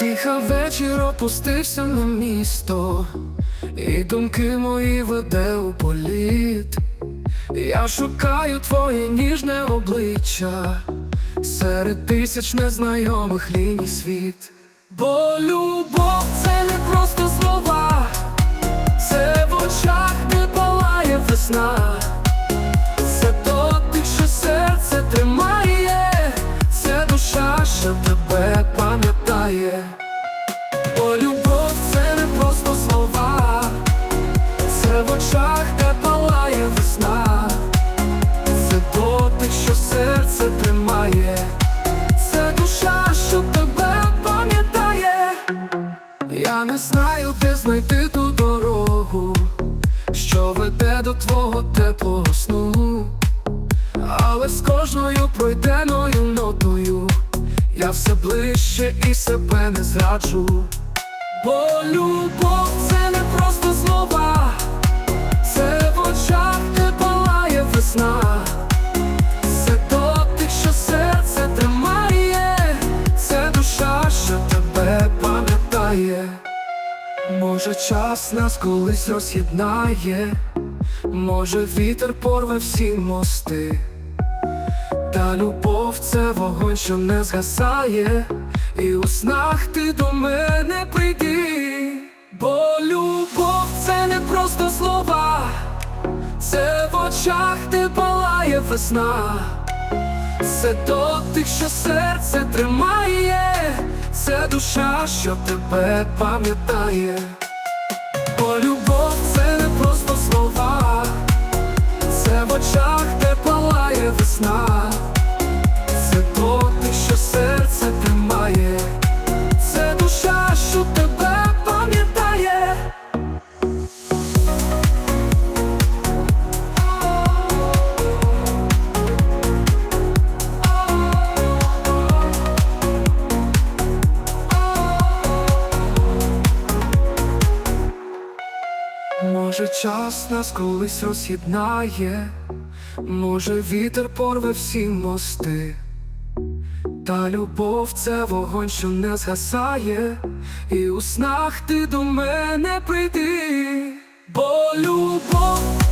Їхав вечір, опустився на місто, і думки мої веде у політ. Я шукаю твоє ніжне обличчя серед тисяч незнайомих ліній світ. Бо любов це не просто слова, твого теплого сну. Але з кожною пройденою нотою я все ближче і себе не зраджу. Бо любов це не просто слова, це в очах де палає весна. Це дотик, що серце тримає, це душа, що тебе пам'ятає. Може, час нас колись роз'єднає, може, вітер порве всі мости. Та любов це вогонь, що не згасає, і у снах ти до мене прийди, бо любов це не просто слова, це в очах де палає весна, це дотик, що серце тримає, це душа, що тебе пам'ятає, Може, час нас колись роз'єднає, може, вітер порве всі мости, та любов це вогонь, що не згасає, і у снах ти до мене прийди, бо любов